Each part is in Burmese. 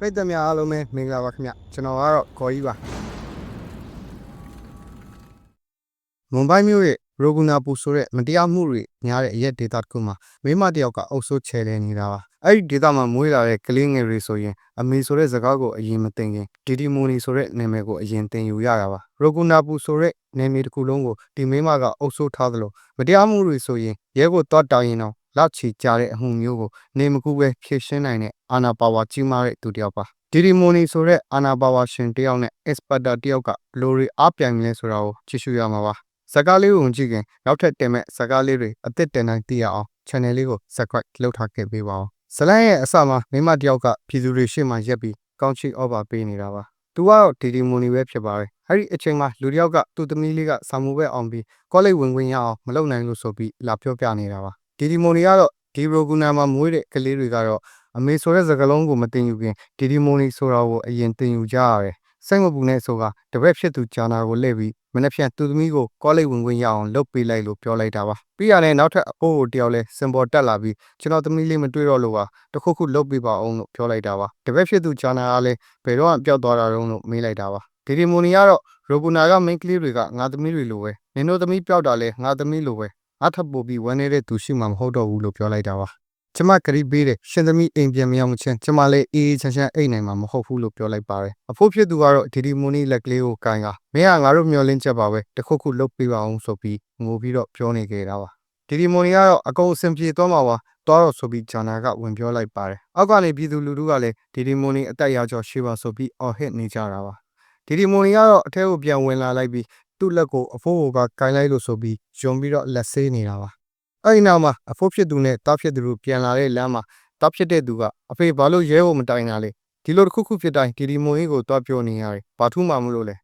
ပရိသတ်များအားလုံးပဲမင်္ဂလာပါခင်ဗျကျွန်တော်ကတော့ခေါ်ကြီးပါမွန်ဘိုင်းမြို့ရဲ့ရိုဂူနာပူဆိုတဲ့မတရားမှုတွေများတဲ့အရက်ဒေတာတစ်ခုမှာမိမတစ်ယောက်ကအုပ်စိုးချယ်လဲနေတာပါအဲ့ဒီဒေတာမှာမွေးလာတဲ့ကလေးငယ်တွေဆိုရင်အမေဆိုတဲ့စကားကိုအရင်မသိခင်ဒီဒီမိုနီဆိုတဲ့နာမည်ကိုအရင်သင်ယူရတာပါရိုဂူနာပူဆိုတဲ့နာမည်တစ်ခုလုံးကိုဒီမိမကအုပ်စိုးထားသလိုမတရားမှုတွေဆိုရင်ရဲကိုတော့တောင်းရင်တော့ လောက်ချီကြတဲ့အမှုမျိုးကိုနေမကူပဲဖြည့်ရှင်းနိုင်တဲ့အာနာပါဝါကြီးမားတဲ့သူတစ်ယောက်ပါဒီဒီမိုနီဆိုတဲ့အာနာပါဝါရှင်တစ်ယောက်နဲ့ experta တစ်ယောက်ကဘယ်လိုတွေအားပြိုင်မလဲဆိုတာကိုကြည့်ရှုရမှာပါစကားလေးကိုကြည့်ခင်နောက်ထပ်တင်မဲ့စကားလေးတွေအသစ်တင်တိုင်းသိရအောင် channel လေးကို subscribe လုပ်ထားခဲ့ပေးပါဦးဇလန်ရဲ့အစမှာမိမတစ်ယောက်ကပြည်သူတွေရှေ့မှာရက်ပြီးကောင်းချီ offer ပေးနေတာပါသူကတော့ဒီဒီမိုနီပဲဖြစ်ပါတယ်အဲ့ဒီအချိန်မှာလူတစ်ယောက်ကသူ့သမီးလေးကစာမှုပဲအောင်ပြီးကောလိပ်ဝင်ခွင့်ရအောင်မလုပ်နိုင်လို့ဆိုပြီးလာပြောပြနေတာပါ ဒီဒီမိုနီကတော့ဒီရိုဂူနာမှာမွေးတဲ့ကလေးတွေကတော့အမေဆိုတဲ့စကားလုံးကိုမတင်ယူခင်ဒီဒီမိုနီဆိုတာကိုအရင်တင်ယူကြရတယ်စိတ်မပူနဲ့ဆိုတာတပည့်ဖြစ်သူဂျာနာကိုလှည့်ပြီးမနေ့ဖြန်သူသမီးကိုကောလိပ်ဝင်ခွင့်ရအောင်လုပ်ပေးလိုက်လို့ပြောလိုက်တာပါပြီးရတယ်နောက်ထပ်အဖိုးကိုတယောက်လဲစင်ပေါ်တက်လာပြီးကျွန်တော်သမီးလေးမတွေ့တော့လို့ပါတခုခုလုပ်ပေးပါအောင်လို့ပြောလိုက်တာပါတပည့်ဖြစ်သူဂျာနာကလည်းဘယ်တော့မှပျောက်သွားတာတုံးလို့မေးလိုက်တာပါဒီဒီမိုနီကတော့ရိုဂူနာကမိန်းကလေးတွေကငါသမီးတွေလိုပဲနင်တို့သမီးပျောက်တာလဲငါသမီးလိုပဲ အထပ်ပို့ပြီးဝမ်းနေတဲ့သူရှိမှမဟုတ်တော့ဘူးလို့ပြောလိုက်တာပါကျမကတိပေးတယ်ရှင်သမီးအိမ်ပြန်မရောက်မချင်းကျမလည်းအေးအေးချမ်းချမ်းအိမ်နိုင်မှာမဟုတ်ဘူးလို့ပြောလိုက်ပါတယ်အဖိုးဖြစ်သူကတော့ဒီဒီမိုနီလက်ကလေးကိုကိုင်ကမင်းကငါတို့မျောလင်းချက်ပါပဲတခုခုလုပ်ပေးပါအောင်ဆိုပြီးငိုပြီးတော့ပြောနေကြတာပါဒီဒီမိုနီကတော့အကုန်အဆင်ပြေသွားမှာပါသွားတော့ဆိုပြီးဂျာနာကဝင်ပြောလိုက်ပါတယ်အောက်ကနေပြည်သူလူထုကလည်းဒီဒီမိုနီအသက်ရကျော်ရှိပါဆိုပြီးအော်ဟစ်နေကြတာပါဒီဒီမိုနီကတော့အထဲကိုပြန်ဝင်လာလိုက်ပြီး သူ့လက်ကိုအဖိုးကကိုင်လိုက်လို့ဆိုပြီးယုံပြီးတော့လက်ဆေးနေတာပါအဲ့ဒီနောက်မှာအဖိုးဖြစ်သူနဲ့တားဖြစ်သူတို့ပြန်လာတဲ့လမ်းမှာတားဖြစ်တဲ့သူကအဖေဘာလို့ရဲဖို့မတိုင်တာလဲဒီလိုတစ်ခုခုဖြစ်တိုင်းဒီဒီမိုနီကိုတွားပြောနေရတယ်ဘာထူးမှမလို့လဲ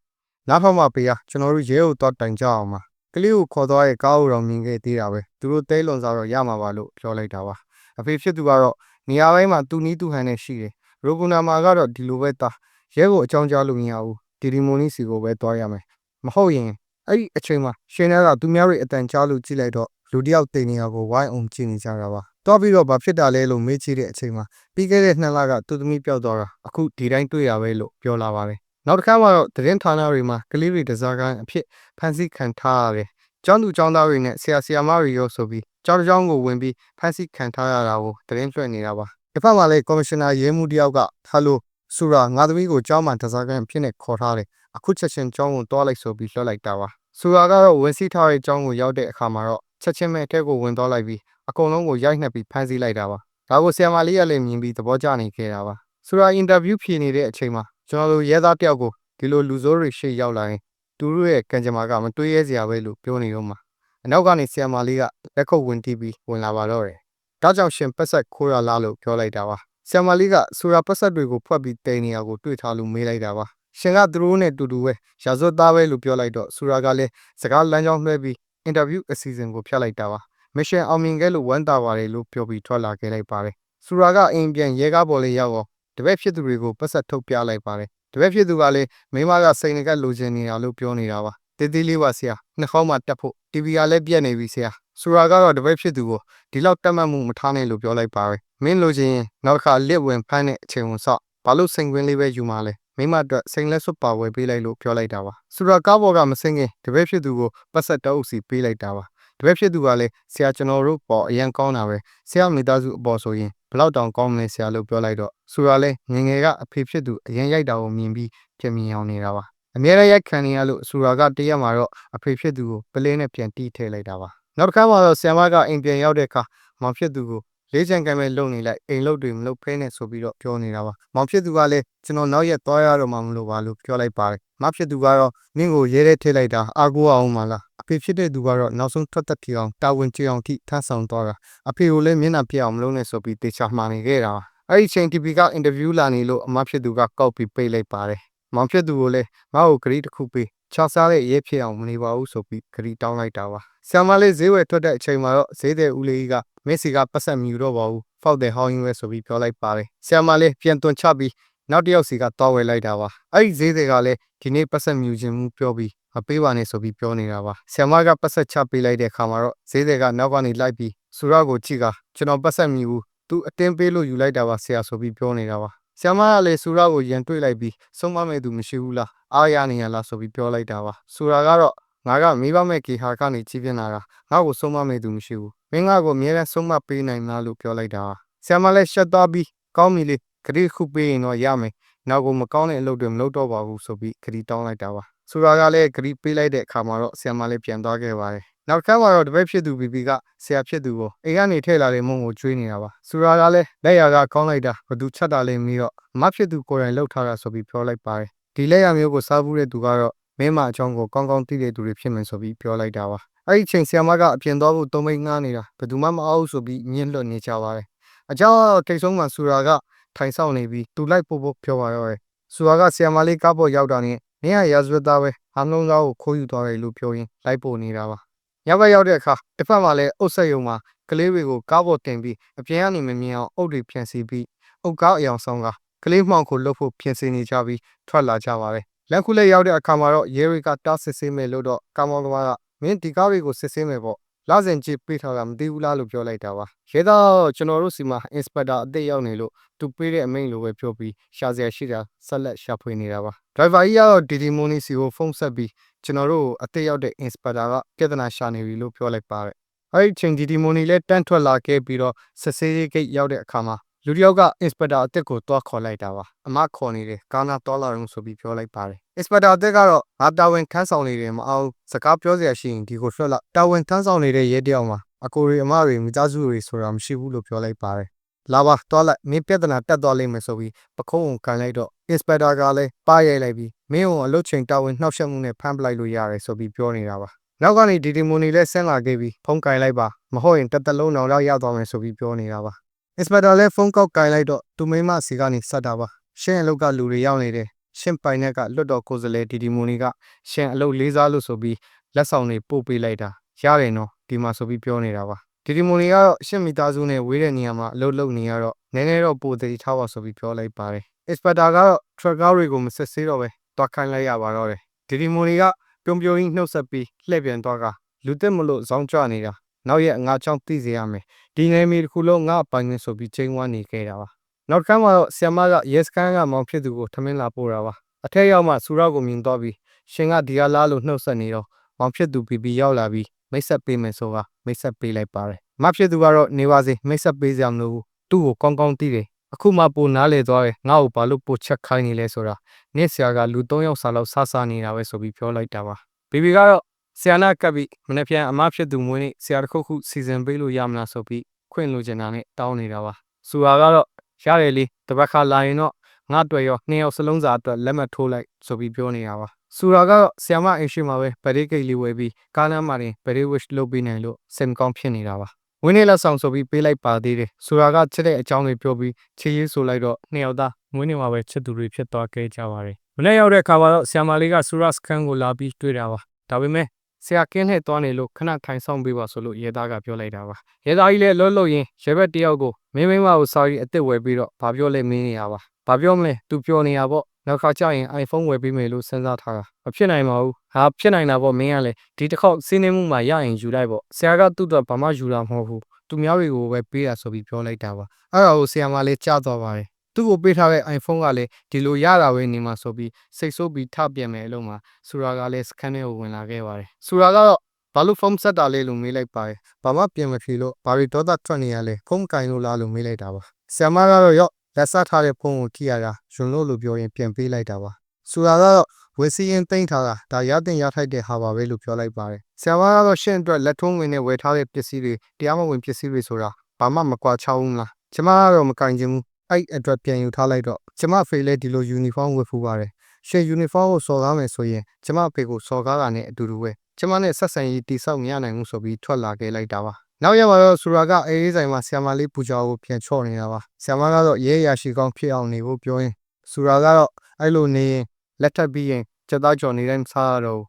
နောက်ဖက်မှာပေးရကျွန်တော်တို့ရဲကိုတွားတိုင်ကြအောင်ပါကလေးကိုခေါ်သွားရဲ့ကားကိုတော့မြင်ခဲ့သေးတာပဲသူတို့တဲလွန်စားတော့ရမှာပါလို့ပြောလိုက်တာပါအဖေဖြစ်သူကတော့နေရာပိုင်းမှာသူနီးသူဟန်နဲ့ရှိတယ်ရိုကူနာမာကတော့ဒီလိုပဲတာရဲကိုအကြောင်းကြားလို့မရဘူးဒီဒီမိုနီစီကိုပဲတွားရမယ် မဟုတ်ရင်အဲ့ဒီအချိန်မှာရှင်နာကသူများတွေအတန်ကြားလို့ကြည့်လိုက်တော့လူတစ်ယောက်တိတ်နေရကိုဝိုင်းအောင်ကြည့်နေကြတာပါတွားပြီးတော့ဘာဖြစ်တာလဲလို့မေးကြည့်တဲ့အချိန်မှာပြီးခဲ့တဲ့နှစ်လကသူသမီးပျောက်သွားတာအခုဒီတိုင်းတွေ့ရပဲလို့ပြောလာပါတယ်နောက်တစ်ခါမှတော့သတင်းဌာနတွေမှာကလေးတွေတစားကိုင်းအဖြစ်ဖန်ဆီးခံထားရတယ်ကျောင်းသူကျောင်းသားတွေနဲ့ဆရာဆရာမတွေရောဆိုပြီးကျောင်းတစ်ကျောင်းကိုဝင်ပြီးဖန်ဆီးခံထားရတာကိုသတင်းလွှင့်နေတာပါတစ်ဖက်မှာလည်းကော်မရှင်နာရဲမှုတယောက်ကဟယ်လိုဆူရာငါသမီးကိုကျောင်းမှာတစားကိုင်းဖြစ်နေခေါ်ထားတယ် အခုချက်ချင်းကျောင်းကိုတွားလိုက်ဆိုပြီးလွှတ်လိုက်တာပါဆူရာကတော့ဝင်စီထားတဲ့ကျောင်းကိုရောက်တဲ့အခါမှာတော့ချက်ချင်းပဲအထက်ကိုဝင်သွားလိုက်ပြီးအကုန်လုံးကိုရိုက်နှက်ပြီးဖမ်းဆီးလိုက်တာပါဒါကိုဆရာမလေးကလည်းမြင်ပြီးသဘောကျနေခဲ့တာပါဆူရာအင်တာဗျူးဖြေနေတဲ့အချိန်မှာကျွန်တော်တို့ရဲသားတယောက်ကိုဒီလိုလူဆိုးတွေရှေ့ရောက်လာရင်သူတို့ရဲ့ကံကြမ္မာကမတွေးရဲစရာပဲလို့ပြောနေတော့မှာအနောက်ကနေဆရာမလေးကလက်ခုပ်ဝင်တီးပြီးဝင်လာပါတော့တယ်ဒါကြောင့်ရှင်ပတ်ဆက်ခိုးရလားလို့ပြောလိုက်တာပါဆရာမလေးကဆူရာပတ်ဆက်တွေကိုဖွက်ပြီးတိန်နေရကိုတွေ့ထားလို့မေးလိုက်တာပါ ရှင်ကသူတို့နဲ့တူတူပဲရာဇဝတ်သားပဲလို့ပြောလိုက်တော့ဆူရာကလည်းစကားလမ်းကြောင်းလွှဲပြီးအင်တာဗျူးအစီအစဉ်ကိုဖျက်လိုက်တာပါမရှင်အောင်မြင်ခဲ့လို့ဝမ်းသာပါတယ်လို့ပြောပြီးထွက်လာခဲ့လိုက်ပါတယ်ဆူရာကအိမ်ပြန်ရဲကားပေါ်လေးရောက်တော့တပည့်ဖြစ်သူတွေကိုပတ်ဆက်ထုတ်ပြလိုက်ပါတယ်တပည့်ဖြစ်သူကလည်းမိမကစိန်ကလိုချင်နေတာလို့ပြောနေတာပါတေးသေးလေးပါဆရာနှာခေါင်းမှာတက်ဖို့ TV ကလည်းပြက်နေပြီဆရာဆူရာကတော့တပည့်ဖြစ်သူကိုဒီလောက်တက်မှတ်မှုမထားနဲ့လို့ပြောလိုက်ပါတယ်မင်းလိုချင်ရင်နောက်တစ်ခါလစ်ဝင်ဖမ်းတဲ့အချိန်ဝင်ဆော့ဘာလို့စိန်ခွင်းလေးပဲယူมาလဲ မိမအတွက်စိန်လက်စွပ်ပါဝယ်ပေးလိုက်လို့ပြောလိုက်တာပါဆူရာကားဘော်ကမစင်းခင်တပည့်ဖြစ်သူကိုပတ်ဆက်တောက်စီပေးလိုက်တာပါတပည့်ဖြစ်သူကလည်းဆရာကျွန်တော်တို့ပေါ်အရန်ကောင်းတာပဲဆရာမိသားစုအပေါ်ဆိုရင်ဘလောက်တောင်ကောင်းမလဲဆရာလို့ပြောလိုက်တော့ဆူရာလည်းငငယ်ကအဖေဖြစ်သူအရန်ရိုက်တာကိုမြင်ပြီးပြင်မြင်အောင်နေတာပါအများရရိုက်ခံနေရလို့ဆူရာကတရက်မှာတော့အဖေဖြစ်သူကိုပလင်းနဲ့ပြန်တီးထည့်လိုက်တာပါနောက်တစ်ခါမှတော့ဆရာမကအိမ်ပြန်ရောက်တဲ့အခါမောင်ဖြစ်သူကို လေးချန်ကံပဲလုံနေလိုက်အိမ်လုတ်တွေမလုပ်ဖဲနဲ့ဆိုပြီးတော့ပြောနေတာပါမောင်ဖြစ်သူကလည်းကျွန်တော်နောက်ရက်သွားရတော့မှမလို့ပါလို့ပြောလိုက်ပါတယ်မဖြစ်သူကတော့နင့်ကိုရဲရဲထည့်လိုက်တာအာကိုအောင်မလားအဖေဖြစ်တဲ့သူကတော့နောက်ဆုံးထွက်သက်ပြေအောင်တာဝန်ကျေအောင်ထိထမ်းဆောင်သွားတာအဖေကိုလည်းမျက်နှာပြအောင်မလုပ်နဲ့ဆိုပြီးတေချာမှားနေခဲ့တာပါအဲ့ဒီချိန် TP ကအင်တာဗျူးလာနေလို့အမဖြစ်သူကကောက်ပြီးပိတ်လိုက်ပါတယ်မောင်ဖြစ်သူကိုလည်းငါ့ကိုဂရီတစ်ခုပေး ချောက်စားတဲ့ရဲဖြစ်အောင်မနေပါဘူးဆိုပြီးဂရီတောင်းလိုက်တာပါဆရာမလေးဈေးဝယ်ထွက်တဲ့အချိန်မှာတော့ဈေးတဲ့ဦးလေးကမက်ဆီကပတ်ဆက်မြူတော့ပါဘူးဖောက်တယ်ဟောင်းရင်းပဲဆိုပြီးပြောလိုက်ပါတယ်ဆရာမလေးပြန်သွန်ချပြီးနောက်တစ်ယောက်စီကတောင်းဝယ်လိုက်တာပါအဲ့ဒီဈေးတွေကလည်းဒီနေ့ပတ်ဆက်မြူခြင်းမှုပြောပြီးမပေးပါနဲ့ဆိုပြီးပြောနေတာပါဆရာမကပတ်ဆက်ချပေးလိုက်တဲ့အခါမှာတော့ဈေးတွေကနောက်ကနေလိုက်ပြီးဆူရကိုကြည့်ကကျွန်တော်ပတ်ဆက်မြူဘူးသူအတင်းပေးလို့ယူလိုက်တာပါဆရာဆိုပြီးပြောနေတာပါ ဆရာမကလည်းဆူရာကိုရန်တွေ့လိုက်ပြီးဆုံးမမဲ့သူမရှိဘူးလားအားရနေရလားဆိုပြီးပြောလိုက်တာပါဆူရာကတော့ငါကမိဘမဲ့ကေဟာကနေကြီးပြင်းလာတာငါ့ကိုဆုံးမမဲ့သူမရှိဘူးမင်းငါ့ကိုအမြဲတမ်းဆုံးမပေးနိုင်လားလို့ပြောလိုက်တာပါဆရာမလည်းရှက်သွားပြီးကောင်းပြီလေခရီးခုပေးရင်တော့ရမယ်နောက်ကိုမကောင်းတဲ့အလုပ်တွေမလုပ်တော့ပါဘူးဆိုပြီးခရီးတောင်းလိုက်တာပါဆူရာကလည်းခရီးပေးလိုက်တဲ့အခါမှာတော့ဆရာမလည်းပြန်သွားခဲ့ပါတယ် နောက်တစ်ခါမှာတော့တပည့်ဖြစ်သူဘီဘီကဆရာဖြစ်သူကိုအိမ်ကနေထည့်လာတဲ့မုံကိုကျွေးနေတာပါဆူရာကလည်းလက်ရာကကောင်းလိုက်တာဘသူချက်တာလဲမီးတော့မဖြစ်သူကိုယ်တိုင်လှုပ်ထားတာဆိုပြီးပြောလိုက်ပါတယ်ဒီလက်ရာမျိုးကိုစားဘူးတဲ့သူကတော့မင်းမအကြောင်းကိုကောင်းကောင်းသိတဲ့သူတွေဖြစ်မယ်ဆိုပြီးပြောလိုက်တာပါအဲ့ဒီချိန်ဆရာမကအပြင်သွားဖို့သုံးမိတ်ငားနေတာဘယ်သူမှမအားဘူးဆိုပြီးညှင်းလွတ်နေကြပါတယ်အကြောင်းကတော့ထိတ်ဆုံးမှာဆူရာကထိုင်ဆောင်နေပြီးသူလိုက်ပို့ဖို့ပြောပါတော့တယ်ဆူရာကဆရာမလေးကားပေါ်ရောက်တာနဲ့နင်းကရာဇဝတ်သားပဲဟာမလုံးသားကိုခိုးယူသွားတယ်လို့ပြောရင်းလိုက်ပို့နေတာပါ ညဘက်ရောက်တဲ့အခါတစ်ဖက်မှာလည်းအုတ်ဆက်ယုံမှာကလေးတွေကိုကားပေါ်တင်ပြီးအပြင်ကနေမမြင်အောင်အုတ်တွေဖြန့်စီပြီးအုတ်ကားအယောင်ဆောင်ကကလေးမှောင်ကိုလှုပ်ဖို့ပြင်ဆင်နေကြပြီးထွက်လာကြပါတယ်လက်ခုလက်ရောက်တဲ့အခါမှာတော့ရဲတွေကတားစစ်ဆေးမယ်လို့တော့ကာမောင်ကမားကမင်းဒီကားတွေကိုစစ်ဆေးမယ်ပေါ့လာစဉ်ကြည့်ပေးထားတာမသိဘူးလားလို့ပြောလိုက်တာပါရဲသားကျွန်တော်တို့စီမှာအင်စပက်တာအသစ်ရောက်နေလို့သူပေးတဲ့အမိန့်လိုပဲပြောပြီးရှာစရာရှိတာဆက်လက်ရှာဖွေနေတာပါဒရိုင်ဘာကြီးကတော့ဒီဒီမိုနီစီကိုဖုန်းဆက်ပြီး ကျွန်တော်တို့အသစ်ရောက်တဲ့ inspector ကပြဿနာရှာနေပြီလို့ပြောလိုက်ပါတယ်အဲ့ဒီချိန်ဒီဒီမိုနီလည်းတန်းထွက်လာခဲ့ပြီးတော့ဆက်စေးဂိတ်ရောက်တဲ့အခါမှာလူတစ်ယောက်က inspector အသစ်ကိုတွားခေါ်လိုက်တာပါအမခေါ်နေတယ်ကာနာတော်လာရုံဆိုပြီးပြောလိုက်ပါတယ် inspector အသစ်ကတော့ငါတာဝန်ခန်းဆောင်နေတယ်မအောင်စကားပြောစရာရှိရင်ဒီကိုလွှတ်လိုက်တာဝန်ထမ်းဆောင်နေတဲ့ရဲတယောက်မှာအကိုရီအမတွေမိသားစုတွေဆိုတာမရှိဘူးလို့ပြောလိုက်ပါတယ်လာပါတွားလိုက်မင်းပြဿနာတက်သွားလိမ့်မယ်ဆိုပြီးပခုံးကိုကန်လိုက်တော့ inspector ကလည်းပါရိုက်လိုက်ပြီးမင်းကိုအလုတ်ချိန်တာဝန်နှောက်ယှက်မှုနဲ့ဖမ်းပလိုက်လို့ရတယ်ဆိုပြီးပြောနေတာပါနောက်ကနေဒီဒီမိုနီလည်းဆင်းလာခဲ့ပြီးဖုန်းကင်လိုက်ပါမဟုတ်ရင်တစ်သက်လုံးအောင်တော့ရောက်သွားမယ်ဆိုပြီးပြောနေတာပါ inspector လည်းဖုန်းကောက်ကင်လိုက်တော့သူမိမစီကနေဆက်တာပါရှင်းအလုပ်ကလူတွေရောက်နေတယ်ရှင်းပိုင်တဲ့ကလွတ်တော်ကိုယ်စားလှယ်ဒီဒီမိုနီကရှင်းအလုပ်လေးစားလို့ဆိုပြီးလက်ဆောင်တွေပို့ပေးလိုက်တာရတယ်နော်ဒီမှာဆိုပြီးပြောနေတာပါဒီဒီမိုနီကတော့ရှင်းမိသားစုနဲ့ဝေးတဲ့နေရာမှာအလုပ်လုပ်နေရတော့နည်းနည်းတော့ပိုသေးထားပါဆိုပြီးပြောလိုက်ပါတယ် inspector ကတော့ trucker တွေကိုမစစ်ဆေးတော့ပဲတွားခိုင်းလိုက်ရပါတော့တယ်ဒီဒီမိုနီကပြုံးပြုံးကြီးနှုတ်ဆက်ပြီးလှည့်ပြန်သွားကလူတက်မလို့ဇောင်းကြနေတာနောက်ရက်ငါချောင်းသိစေရမယ်ဒီနယ်မြေတစ်ခုလုံးငါအပိုင်နဲ့ဆိုပြီးချိန်ဝါနေခဲ့တာပါနောက်တစ်ခါမှတော့ဆီယမကရဲစခန်းကမောင်ဖြစ်သူကိုထမင်းလာပို့တာပါအထက်ရောက်မှစူရောက်ကိုမြင်တော့ပြီးရှင်ကဒီဟာလားလို့နှုတ်ဆက်နေတော့မောင်ဖြစ်သူပြီးပြီးရောက်လာပြီးမိတ်ဆက်ပေးမယ်ဆိုကမိတ်ဆက်ပေးလိုက်ပါတယ်မဖြစ်သူကတော့နေပါစေမိတ်ဆက်ပေးစရာမလိုဘူးသူ့ကိုကောင်းကောင်းသိတယ် အခုမှပိုနားလေသွားတယ်ငါ့ကိုဘာလို့ပိုချက်ခိုင်းနေလဲဆိုတာနေ့ဆရာကလူ၃ယောက်စာလောက်ဆဆနေတာပဲဆိုပြီးပြောလိုက်တာပါဘီဘီကတော့ဆရာနာကပ်ပြီးမနေ့ပြန်အမဖြစ်သူမွေးနေ့ဆရာတစ်ခုခုစီစဉ်ပေးလို့ရမလားဆိုပြီးခွင့်လိုချင်တာနဲ့တောင်းနေတာပါစူဟာကတော့ရတယ်လေတပတ်ခါလာရင်တော့ငါတွေ့ရောနှစ်ယောက်စလုံးစာအတွက်လက်မှတ်ထိုးလိုက်ဆိုပြီးပြောနေတာပါစူရာကတော့ဆီယမအင်ရှိမှာပဲဗဒေးကိတ်လေးဝယ်ပြီးကားလမ်းမှာတင်ဗဒေးဝစ်လုပ်ပေးနိုင်လို့စင်ကောင်းဖြစ်နေတာပါ ဝင်းနေလက်ဆောင်ဆိုပြီးပေးလိုက်ပါသေးတယ်စူရာကချစ်တဲ့အကြောင်းတွေပြောပြီးချေးရေးဆိုလိုက်တော့နှစ်ယောက်သားဝင်းနေမှာပဲချစ်သူတွေဖြစ်သွားခဲ့ကြပါတယ်မနေ့ရောက်တဲ့အခါမှာတော့ဆီယမလေးကစူရာစခန်းကိုလာပြီးတွေ့တာပါဒါပေမဲ့ဆရာကင်းနဲ့သွားနေလို့ခဏထိုင်ဆောင်ပေးပါဆိုလို့ရဲသားကပြောလိုက်တာပါရဲသားကြီးလည်းလွတ်လွတ်ရင်ရဲဘက်တယောက်ကိုမင်းမင်းမကိုစာရီအစ်စ်ဝယ်ပြီးတော့ဘာပြောလဲမင်းနေရပါဘာပြောမလဲသူပြောနေရပေါ့ နောက်ခါကျရင် iPhone ဝယ်ပေးမယ်လို့စဉ်းစားထားတာမဖြစ်နိုင်ပါဘူးဟာဖြစ်နိုင်တာပေါ့မင်းကလည်းဒီတစ်ခေါက်စီးနေမှုမှာရရင်ယူလိုက်ပေါ့ဆရာကသူ့အတွက်ဘာမှယူတာမဟုတ်ဘူးသူများတွေကိုပဲပေးတာဆိုပြီးပြောလိုက်တာပါအဲ့ဒါကိုဆရာမလေးကြားသွားပါတယ်သူ့ကိုပေးထားတဲ့ iPhone ကလည်းဒီလိုရတာပဲနေမှာဆိုပြီးစိတ်ဆိုးပြီးထပြန်မယ်အလုံးမှာဆူရာကလည်းစကန်ထဲကိုဝင်လာခဲ့ပါတယ်ဆူရာကတော့ဘာလို့ဖုန်းဆက်တာလဲလို့မေးလိုက်ပါတယ်ဘာမှပြန်မဖြေလို့ဘာရီဒေါသထွက်နေရလဲဖုန်းကင်လို့လားလို့မေးလိုက်တာပါဆရာမကတော့ရော့ လက်ဆက်ထားတဲ့ဖုန်းကိုကြည့်ရတာယွန်းလို့လို့ပြောရင်ပြန်ပေးလိုက်တာပါဆူရာကတော့ဝစီရင်တိမ့်ထားတာဒါရတင်ရထိုက်တဲ့ဟာပါပဲလို့ပြောလိုက်ပါတယ်ဆရာမကတော့ရှင့်အတွက်လက်ထုံးဝင်နဲ့ဝယ်ထားတဲ့ပစ္စည်းတွေတရားမဝင်ပစ္စည်းတွေဆိုတာဘာမှမကွာချောင်းဘူးလားကျမကတော့မကင်ချင်ဘူးအဲ့အတွက်ပြန်ယူထားလိုက်တော့ကျမဖေလည်းဒီလိုယူနီဖောင်းဝတ်ဖူးပါတယ်ရှေယူနီဖောင်းကိုစော်ကားမယ်ဆိုရင်ကျမဖေကိုစော်ကားတာနဲ့အတူတူပဲကျမနဲ့ဆက်ဆံရေးတိဆောက်မရနိုင်ဘူးဆိုပြီးထွက်လာခဲ့လိုက်တာပါ နောက်ရက်မှာတော့ဆူရာကအေးအေးဆိုင်မှာဆီယမလေးပူဇော်ကိုပြန်ချော့နေတာပါဆီယမကတော့ရဲရရှိကောင်းဖြစ်အောင်နေဖို့ပြောရင်ဆူရာကတော့အဲ့လိုနေရင်လက်ထပ်ပြီးရင်စက်သားကြော်နေတိုင်းစားရတော့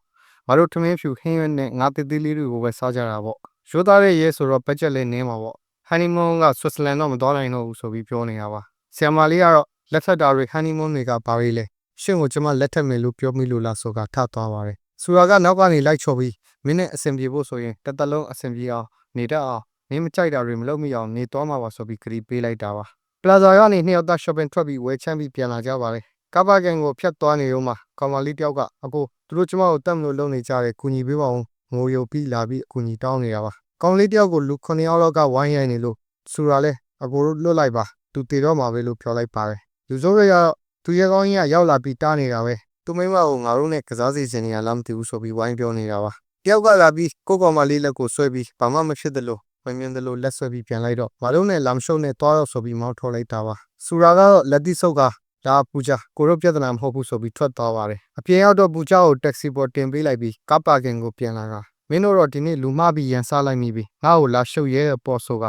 ငါတို့ထမင်းဖြူဟင်းရွက်နဲ့ငါတေးသေးလေးတွေကိုပဲစားကြတာပေါ့ရိုးသားတဲ့ရဲဆိုတော့ဘတ်ဂျက်လေးနင်းမှာပေါ့ဟန်နီမွန်းကဆွစ်ဇာလန်တော့မသွားနိုင်တော့ဘူးဆိုပြီးပြောနေတာပါဆီယမလေးကတော့လက်ထပ်တာတွေဟန်နီမွန်းတွေကဘာတွေလဲရှင့်ကိုကျမလက်ထပ်မယ်လို့ပြောမိလို့လားဆိုတာထသွားပါတယ်ဆူရာကနောက်ကနေလိုက်ချော်ပြီးမင်းနဲ့အဆင်ပြေဖို့ဆိုရင်တစ်သက်လုံးအဆင်ပြေအောင် နေတတ်အောင်မင်းမကြိုက်တာတွေမလုပ်မိအောင်နေသွားမှာပါဆိုပြီးခရီးပေးလိုက်တာပါတလာဇာကနေနှစ်ယောက်သား shopping ထွက်ပြီးဝယ်ချမ်းပြီးပြန်လာကြပါတယ်ကပ္ပကန်ကိုဖြတ်သွားနေတော့မှကောင်မလေးတယောက်ကအကိုသူတို့ကျမကိုတတ်မလို့လုပ်နေကြတယ်ကူညီပေးပါဦးငိုယုံပြီးလာပြီးအကူညီတောင်းနေတာပါကောင်လေးတယောက်ကိုလူ9ယောက်လောက်ကဝိုင်းရိုက်နေလို့ဆိုရလဲအကိုတို့လွတ်လိုက်ပါသူတည်တော့မှာပဲလို့ပြောလိုက်ပါတယ်လူစိုးရကတော့သူရဲကောင်းကြီးကရောက်လာပြီးတားနေတာပဲသူမိမကိုငါတို့နဲ့ကစားစီစဉ်နေရလားမသိဘူးဆိုပြီးဝိုင်းပြောနေတာပါ တယောက်ကလာပြီးကိုကောင်မလေးလက်ကိုဆွဲပြီးဘာမှမဖြစ်သလိုမမြင်သလိုလက်ဆွဲပြီးပြန်လိုက်တော့မလုံးနဲ့လမ်းရှုံနဲ့တွားတော့ဆိုပြီးမောင်းထုတ်လိုက်တာပါစူရာကတော့လက်တိဆုပ်ကဒါပူချာကိုတို့ပြဿနာမဟုတ်ဘူးဆိုပြီးထွက်သွားပါတယ်အပြင်ရောက်တော့ပူချာကိုတက္ကစီပေါ်တင်ပေးလိုက်ပြီးကပ်ပါကင်ကိုပြန်လာတာမင်းတို့တော့ဒီနေ့လူမပြီးရန်စားလိုက်မိပြီငါ့ကိုလာရှုပ်ရဲတဲ့ပေါ်ဆိုက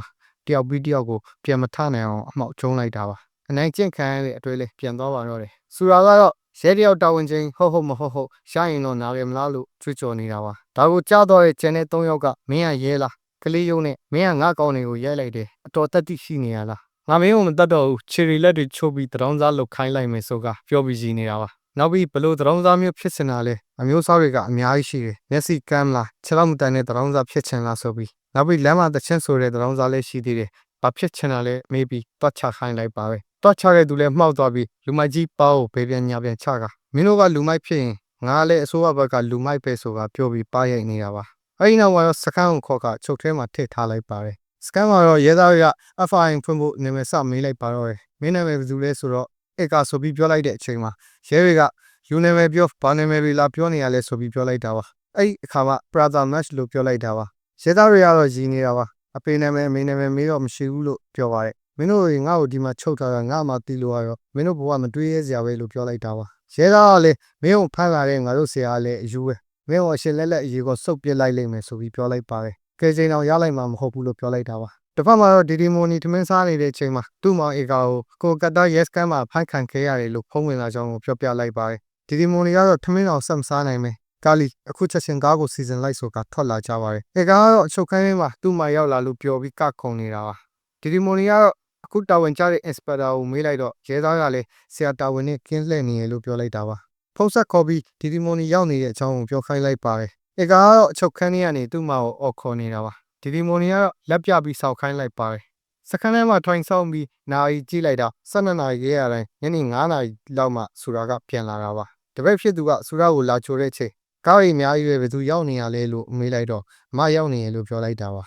တယောက်ပြီးတယောက်ကိုပြန်မထနိုင်အောင်အမှောက်ကျုံးလိုက်တာပါအနိုင်ကျင့်ခံရတဲ့အတွေ့လေးပြန်သွားပါတော့တယ်စူရာကတော့ ရဲတယောက်တာဝန်ချင်းဟုတ်ဟုတ်မဟုတ်ဟုတ်ရှာရင်တော့နားရမလားလို့ကြွေးကြော်နေတာပါဒါကိုကြားတော့တဲ့ကျန်တဲ့၃ယောက်ကမင်းကရဲလားကလေးယုံနဲ့မင်းကငါကောင်းတွေကိုရိုက်လိုက်တယ်အတော်တက်တိရှိနေရလားငါမင်းကိုမတတ်တော့ဘူးခြေရီလက်တွေချိုးပြီးတရောင်းစားလုတ်ခိုင်းလိုက်မယ်ဆိုကပြောပြီးရှိနေတာပါနောက်ပြီးဘလို့တရောင်းစားမျိုးဖြစ်စင်တာလဲအမျိုးစားတွေကအများကြီးရှိတယ်မျက်စိကမ်းလားခြေလောက်မတန်တဲ့တရောင်းစားဖြစ်ချင်လားဆိုပြီးနောက်ပြီးလမ်းမှာတချင်းဆိုတဲ့တရောင်းစားလည်းရှိသေးတယ်ဘာဖြစ်ချင်တာလဲမေးပြီးတွတ်ချခိုင်းလိုက်ပါပဲ တွတ်ချတဲ့သူလည်းမှောက်သွားပြီးလူမိုက်ကြီးပေါကိုဘေးပြန်ညာပြန်ချကမင်းတို့ကလူမိုက်ဖြစ်ရင်ငါလည်းအစိုးရဘက်ကလူမိုက်ပဲဆိုတာပြောပြီးပါရိုက်နေတာပါအဲဒီနောက်မှာတော့စကန်ကိုခေါ်ကချုပ်ထဲမှာထည့်ထားလိုက်ပါတယ်စကန်မှာတော့ရဲသားတွေက FIN ဖွင့်ဖို့နာမည်စမေးလိုက်ပါတော့တယ်မင်းနာမည်ဘယ်သူလဲဆိုတော့ဧကဆိုပြီးပြောလိုက်တဲ့အချိန်မှာရဲတွေကယူနာမည်ပြောဘာနာမည်တွေလာပြောနေရလဲဆိုပြီးပြောလိုက်တာပါအဲ့ဒီအခါမှာ brother match လို့ပြောလိုက်တာပါရဲသားတွေကတော့ရည်နေတာပါအဖေနာမည်အမေနာမည်မေးတော့မရှိဘူးလို့ပြောပါတယ် မင်းတို့တွေငါ့ကိုဒီမှာချုပ်ထားတာငါမှတီးလို့ရရောမင်းတို့ဘဝမတွေးရစရာပဲလို့ပြောလိုက်တာပါရဲသားကလည်းမင်းကိုဖမ်းလာတဲ့ငါတို့ဆရာကလည်းအယူပဲမင်းကိုအရှင်လက်လက်အရေးကိုစုပ်ပစ်လိုက်လိမ့်မယ်ဆိုပြီးပြောလိုက်ပါတယ်ကဲချိန်အောင်ရလိုက်မှာမဟုတ်ဘူးလို့ပြောလိုက်တာပါတစ်ဖက်မှာတော့ဒီဒီမိုနီထမင်းစားနေတဲ့အချိန်မှာသူ့မောင်ဧကာကိုကိုကတ်တာရက်စကန်မှာဖိုက်ခံခဲ့ရတယ်လို့ဖုံးဝင်လာကြောင်းကိုပြောပြလိုက်ပါတယ်ဒီဒီမိုနီကတော့ထမင်းအောင်ဆက်မစားနိုင်မယ်ကာလီအခုချက်ချင်းကားကိုစီစဉ်လိုက်ဆိုကထွက်လာကြပါတယ်ဧကာကတော့အချုပ်ခန်းထဲမှာသူ့မှာရောက်လာလို့ပြောပြီးကခုန်နေတာပါဒီဒီမိုနီကတော့ အခုတာဝန်ကျတဲ့ inspector ကိုမေးလိုက်တော့ရဲသားကလည်းဆရာတာဝန်နဲ့ကင်းလှည့်နေရလို့ပြောလိုက်တာပါဖုန်းဆက်ခေါ်ပြီးဒီဒီမိုနီရောက်နေတဲ့အကြောင်းကိုပြောခိုင်းလိုက်ပါတယ်ဧကာကတော့အချုပ်ခန်းထဲကနေသူ့မှာကိုအော်ခေါ်နေတာပါဒီဒီမိုနီကတော့လက်ပြပြီးစောက်ခိုင်းလိုက်ပါတယ်စခန်းထဲမှာထိုင်ဆောင်ပြီးနာရီကြည့်လိုက်တာ12နာရီရဲရတိုင်းညနေ9နာရီလောက်မှဆူရာကပြန်လာတာပါတပည့်ဖြစ်သူကဆူရာကိုလာချိုတဲ့ချိန်ကားရီအများကြီးပဲဘယ်သူရောက်နေရလဲလို့မေးလိုက်တော့အမရောက်နေရလို့ပြောလိုက်တာပါ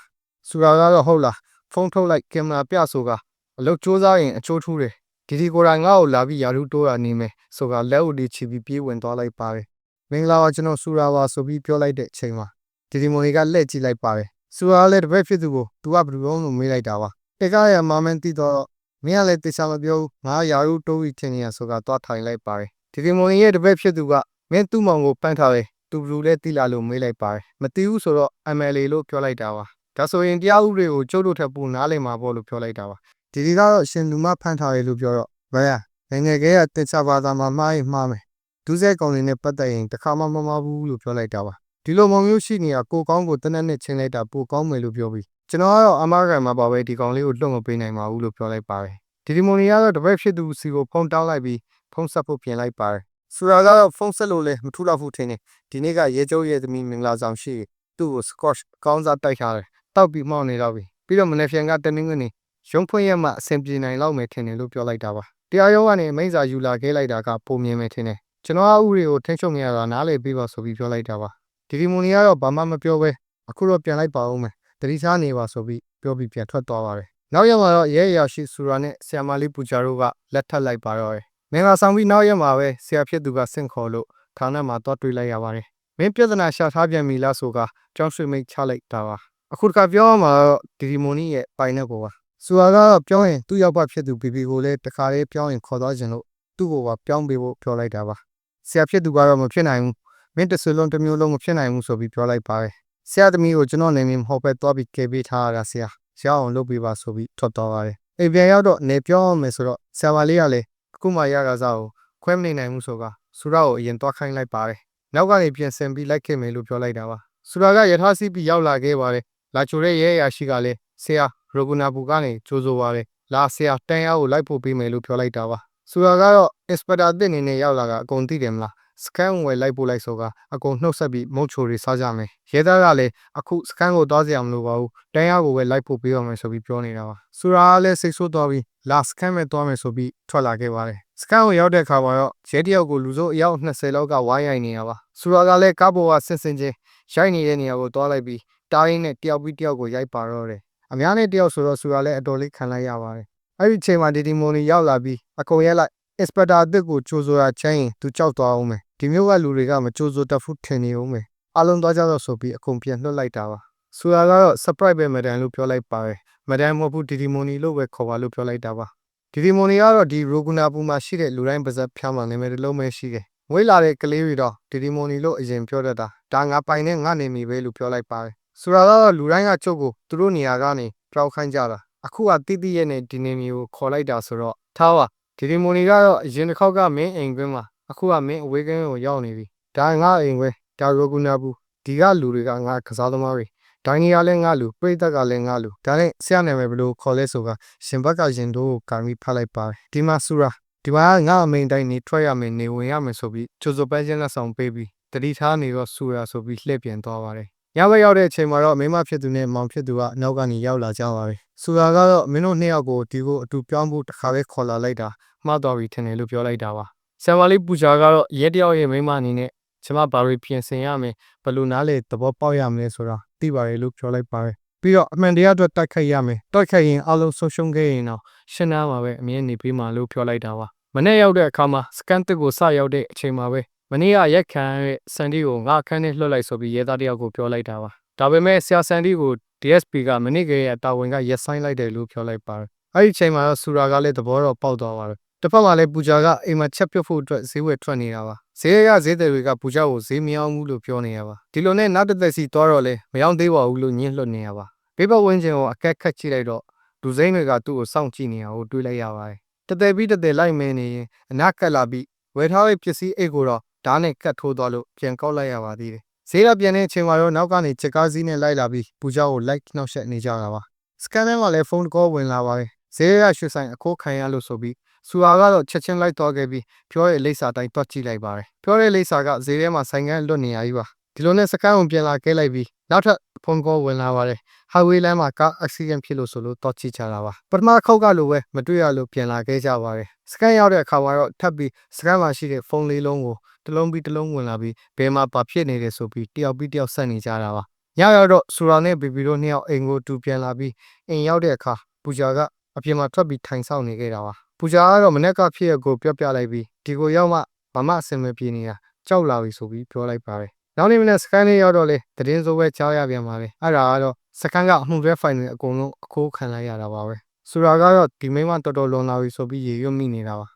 ဆူရာကတော့ဟုတ်လားဖုန်းထုတ်လိုက်ကင်မရာပြဆိုက အလုပ်စူးစမ်းရင်အချိုးထူးတယ်ဒီဒီကိုယ်တိုင်ငါ့ကိုလာပြီးယာရုတိုးတာနေမယ်ဆိုကလက်ဦးလေးချီပြီးပြေးဝင်သွားလိုက်ပါတယ်မင်္ဂလာပါကျွန်တော်ဆူရာပါဆိုပြီးပြောလိုက်တဲ့အချိန်မှာဒီဒီမိုနီကလှည့်ကြည့်လိုက်ပါတယ်ဆူရာလည်းတပည့်ဖြစ်သူကိုသူကဘယ်လိုလုပ်လို့မေးလိုက်တာပါတေကားရမမန်တီတော့မင်းကလည်းတေချာမပြောဘူးငါယာရုတိုးပြီးထင်နေရဆိုကသွားထိုင်လိုက်ပါတယ်ဒီဒီမိုနီရဲ့တပည့်ဖြစ်သူကမင်းသူ့မောင်ကိုပန့်ထားတယ်သူဘလူးလဲတိလာလို့မေးလိုက်ပါတယ်မသိဘူးဆိုတော့ MLA လို့ပြောလိုက်တာပါဒါဆိုရင်တရားဥပဒေကိုကျုပ်တို့ထပ်ပူနားလည်မှာပေါ့လို့ပြောလိုက်တာပါ ဒီဒီကတော့ရှင်လူမဖန့်ထားတယ်လို့ပြောတော့ဘယ်ရငယ်ငယ်ကလေးကတင်ချဘာသာမှာမှားရင်မှားမယ်ဒုစရိုက်ကောင်တွေနဲ့ပတ်သက်ရင်တစ်ခါမှမမှားဘူးလို့ပြောလိုက်တာပါဒီလိုမုံမျိုးရှိနေတာကိုကောင်းကိုတနက်နဲ့ချင်းလိုက်တာပိုကောင်းမယ်လို့ပြောပြီးကျွန်တော်ကတော့အမားကန်မှာပါပဲဒီကောင်လေးကိုလွတ်မပေးနိုင်ပါဘူးလို့ပြောလိုက်ပါတယ်ဒီဒီမိုနီကတော့တပည့်ဖြစ်သူစီကိုဖုန်းတောင်းလိုက်ပြီးဖုန်းဆက်ဖို့ပြင်လိုက်ပါတယ်ဆူရာကတော့ဖုန်းဆက်လို့လဲမထူတော့ဘူးထင်တယ်ဒီနေ့ကရဲကျုပ်ရဲ့သမီးမင်္ဂလာဆောင်ရှိသူ့ကို scotch ကောင်းစားတိုက်ထားတယ်တောက်ပြီးမောင်းနေတော့ပြီပြီးတော့မနေ့ဖြန်ကတနင်္ဂနွေ ရုံးဖွင့်ရမှအဆင်ပြေနိုင်လောက်မယ်ထင်တယ်လို့ပြောလိုက်တာပါတရားရုံးကနေမိန့်စာယူလာခဲ့လိုက်တာကပုံမြင်မယ်ထင်တယ်ကျွန်တော်အဥတွေကိုထိ ंछ ုံနေရတာနားလေပြီးပါဆိုပြီးပြောလိုက်တာပါဒီဒီမိုနီကတော့ဘာမှမပြောပဲအခုတော့ပြန်လိုက်ပါဦးမယ်တတိစားနေပါဆိုပြီးပြောပြီးပြန်ထွက်သွားပါတယ်နောက်ရက်မှာတော့ရဲရရှိဆူရာနဲ့ဆီယမာလီပူချာတို့ကလက်ထပ်လိုက်ပါတော့တယ်မင်္ဂလာဆောင်ပြီးနောက်ရက်မှာပဲဆရာဖြစ်သူကဆင့်ခေါ်လို့ဌာနမှာတော့တွေ့လိုက်ရပါတယ်မင်းပြဿနာရှာထားပြန်ပြီလားဆိုကကျောင်းဆွေမိတ်ချလိုက်တာပါအခုတခါပြောရမှာတော့ဒီဒီမိုနီရဲ့ပိုင်တဲ့ကောပါ ဆူရာကတော့ပြောရင်သူ့ရောက်ပါဖြစ်သူဘီဘီကိုလည်းတခါလေးပြောင်းရင်ခေါ်သွားခြင်းလို့သူ့ကိုပါပြောင်းပေးဖို့ပြောလိုက်တာပါဆရာဖြစ်သူကတော့မဖြစ်နိုင်ဘူးမင်းတဆူလုံးတစ်မျိုးလုံးမဖြစ်နိုင်ဘူးဆိုပြီးပြောလိုက်ပါတယ်ဆရာသမီးကိုကျွန်တော်နေမင်းမဟုတ်ပဲတွားပြီးကေပေးထားရတာဆရာရအောင်လုပ်ပေးပါဆိုပြီးထွက်သွားပါတယ်အိမ်ပြန်ရောက်တော့နေပြောအောင်မယ်ဆိုတော့ဆရာမလေးကလည်းအခုမှရတာစားကိုခွဲမနေနိုင်ဘူးဆိုကဆူရာကိုအရင်တွားခိုင်းလိုက်ပါတယ်နောက်ကနေပြင်ဆင်ပြီးလိုက်ခဲ့မယ်လို့ပြောလိုက်တာပါဆူရာကယထာစီပြီးရောက်လာခဲ့ပါတယ်လာချိုတဲ့ရဲအရာရှိကလည်းဆရာ ရိုဂူနာဘူကနေကြိုးဆိုပါတယ်လာဆရာတန်ရကိုလိုက်ဖို့ပေးမယ်လို့ပြောလိုက်တာပါဆူရာကတော့ inspector အစ်စ်အနေနဲ့ရောက်လာကအကုန်သိတယ်မလားစကန်ဝယ်လိုက်ပို့လိုက်ဆိုကအကုန်နှုတ်ဆက်ပြီးမုတ်ချိုတွေစားကြမယ်ရဲသားကလည်းအခုစကန်ကိုသွားစရာမလိုပါဘူးတန်းရကိုပဲလိုက်ပို့ပေးရမယ်ဆိုပြီးပြောနေတာပါဆူရာကလည်းစိတ်ဆိုးသွားပြီးလာစကန်မဲ့သွားမယ်ဆိုပြီးထွက်လာခဲ့ပါတယ်စကန်ကိုရောက်တဲ့အခါမှာတော့ရဲတယောက်ကိုလူစိုးအယောက်20လောက်ကဝိုင်းရိုက်နေတာပါဆူရာကလည်းကားပေါ်ကဆင်ဆင်ချင်းရိုက်နေတဲ့နေရာကိုသွားလိုက်ပြီးတားရင်းနဲ့တယောက်ပြီးတယောက်ကိုရိုက်ပါတော့တယ် အများနဲ့တယောက်ဆိုတော့ဆူရာလည်းအတော်လေးခံလိုက်ရပါတယ်အဲ့ဒီအချိန်မှာဒီဒီမိုနီရောက်လာပြီးအကုန်ရက်လိုက်အစပတာအစ်စ်ကိုကြိုးဆိုတာချမ်းရင်သူကြောက်သွားအောင်မယ်ဒီမျိုးကလူတွေကမကြိုးစိုးတတ်ဘူးထင်နေအောင်မယ်အလုံးသွားကြတော့ဆိုပြီးအကုန်ပြန်လွှတ်လိုက်တာပါဆိုတာကတော့ surprise ပဲမဒန်လို့ပြောလိုက်ပါတယ်မဒန်မဟုတ်ဘူးဒီဒီမိုနီလို့ပဲခေါ်ပါလို့ပြောလိုက်တာပါဒီဒီမိုနီကတော့ဒီရိုဂူနာပူမှာရှိတဲ့လူတိုင်းပါဇက်ဖျားမှနာမည်တစ်လုံးပဲရှိတယ်ဝေးလာတဲ့ကလေးတွေတော့ဒီဒီမိုနီလို့အရင်ပြောတတ်တာဒါငါပိုင်နဲ့ငါနေမိပဲလို့ပြောလိုက်ပါတယ် ဆိုတာကတော့လူတိုင်းကကျုပ်ကိုသူတို့နေရာကနေပြောက်ခိုင်းကြတာအခုကတိတိရဲ့နဲ့ဒီနေမီကိုခေါ်လိုက်တာဆိုတော့ထားပါဒီဒီမိုနီကတော့အရင်တစ်ခေါက်ကမင်းအိမ်ကွင်းမှာအခုကမင်းအဝေးကင်းကိုရောက်နေပြီဒါငါအိမ်ကွင်းဒါရိုဂူနာဘူးဒီကလူတွေကငါကစားသမားတွေဒိုင်းကြီးကလည်းငါလူပြိသက်ကလည်းငါလူဒါနဲ့ဆရာနာမည်ဘယ်လိုခေါ်လဲဆိုကရှင်ဘက်ကရင်တို့ကိုကာမီဖတ်လိုက်ပါတယ်ဒီမှာဆူရာဒီမှာငါအမိန်တိုင်းနေထွက်ရမယ်နေဝင်ရမယ်ဆိုပြီးချိုဇိုပန်းချင်းလက်ဆောင်ပေးပြီးတတိထားနေတော့ဆူရာဆိုပြီးလှည့်ပြန်သွားပါတယ် ညဘက်ရောက်တဲ့အချိန်မှာတော့မိမဖြစ်သူနဲ့မောင်ဖြစ်သူကအနောက်ကနေရောက်လာကြပါတယ်ဆူရာကတော့မင်းတို့နှစ်ယောက်ကိုဒီကိုအတူပြောင်းဖို့တစ်ခါပဲခေါ်လာလိုက်တာမှားတော်ပြီထင်တယ်လို့ပြောလိုက်တာပါဆမ်မာလေးပူချာကတော့ရဲတယောက်ရဲ့မိန်းမအနေနဲ့ကျမဘာတွေပြင်ဆင်ရမယ်ဘယ်လိုနားလေသဘောပေါက်ရမလဲဆိုတာသိပါတယ်လို့ပြောလိုက်ပါတယ်ပြီးတော့အမှန်တရားအတွက်တိုက်ခိုက်ရမယ်တိုက်ခိုက်ရင်အလုံးဆုံးရှုံးခဲ့ရင်တော့ရှင်းနာမှာပဲအမြင်နေပြီးမှလို့ပြောလိုက်တာပါမနေ့ရောက်တဲ့အခါမှာစကန်တစ်ကိုစရောက်တဲ့အချိန်မှာပဲ မနေ့ကရက်ခံရဲ့စန်ဒီကိုငါအခန်းထဲလွှတ်လိုက်ဆိုပြီးရဲသားတယောက်ကိုပြောလိုက်တာပါဒါပေမဲ့ဆရာစန်ဒီကို DSP ကမနေ့ကရဲ့တာဝန်ကရက်ဆိုင်လိုက်တယ်လို့ပြောလိုက်ပါတယ်အဲ့ဒီအချိန်မှာတော့ဆူရာကလည်းသဘောတော့ပေါက်သွားပါတယ်တစ်ဖက်မှာလည်းပူဂျာကအိမ်မှာချက်ပြုတ်ဖို့အတွက်ဈေးဝယ်ထွက်နေတာပါဈေးကဈေးတယ်တွေကပူဂျာကိုဈေးမရောက်ဘူးလို့ပြောနေရပါဒီလိုနဲ့နောက်တစ်သက်စီသွားတော့လဲမရောက်သေးပါဘူးလို့ညှင်းလွတ်နေရပါဘေးဘဝင်းကျင်ကိုအကက်ခတ်ကြည့်လိုက်တော့လူစိမ့်တွေကသူ့ကိုစောင့်ကြည့်နေတာကိုတွေးလိုက်ရပါတယ်တသက်ပြီးတသက်လိုက်မင်းနေရင်အနာကက်လာပြီးဝယ်ထားတဲ့ပစ္စည်းအိတ်ကိုတော့ ဓာတ်နဲ့ကတ်ထိုးသွားလို့ပြန်ကောက်လိုက်ရပါသေးတယ်ဈေးရပြန်တဲ့အချိန်မှာတော့နောက်ကနေချက်ကားစီးနဲ့လိုက်လာပြီးပူဂျာကိုလိုက်နှောက်ယှက်နေကြတာပါစကန်ထဲမှာလည်းဖုန်းကောဝင်လာပါတယ်ဈေးရရွှေဆိုင်အခိုးခံရလို့ဆိုပြီးဆူဟာကတော့ချက်ချင်းလိုက်သွားခဲ့ပြီးပြောရဲ့လိပ်စာတိုင်းတွက်ကြည့်လိုက်ပါတယ်ပြောတဲ့လိပ်စာကဈေးထဲမှာဆိုင်ကန်းလွတ်နေရကြီးပါဒီလိုနဲ့စကန်ကိုပြန်လာခဲ့လိုက်ပြီးနောက်ထပ်ဖုန်းကောဝင်လာပါတယ်ဟာဝေးလမ်းမှာကားအက်ဆီဒန့်ဖြစ်လို့ဆိုလို့တော့ကြည့်ကြတာပါပထမခောက်ကလိုပဲမတွေ့ရလို့ပြန်လာခဲ့ကြပါတယ်စကန်ရောက်တဲ့အခါမှာတော့ထပ်ပြီးစကန်မှာရှိတဲ့ဖုန်းလေးလုံးကိုတစ်လုံးပြီးတစ်လုံးဝင်လာပြီးဘယ်မှာဘာဖြစ်နေတယ်ဆိုပြီးတယောက်ပြီးတယောက်ဆက်နေကြတာပါညရောက်တော့ဆူရာနဲ့ဘီဘီတို့နှစ်ယောက်အိမ်ကိုတူပြန်လာပြီးအိမ်ရောက်တဲ့အခါပူဂျာကအပြင်မှာထွက်ပြီးထိုင်ဆောင်နေခဲ့တာပါပူဂျာကတော့မနေ့ကဖြစ်ရကိုပြောပြလိုက်ပြီးဒီကိုရောက်မှဘာမှအဆင်မပြေနေတာကြောက်လာပြီဆိုပြီးပြောလိုက်ပါတယ်နောက်နေ့မနေ့စကန်လေးရောက်တော့လေတည်င်းစိုးပဲကြားရပြန်ပါပဲအဲ့ဒါကတော့စကန်ကအမှုရဲဖိုင်တွေအကုန်လုံးအခိုးခံလိုက်ရတာပါပဲဆူရာကတော့ဒီမိမတော်တော်လွန်လာပြီဆိုပြီးရေရွတ်မိနေတာပါ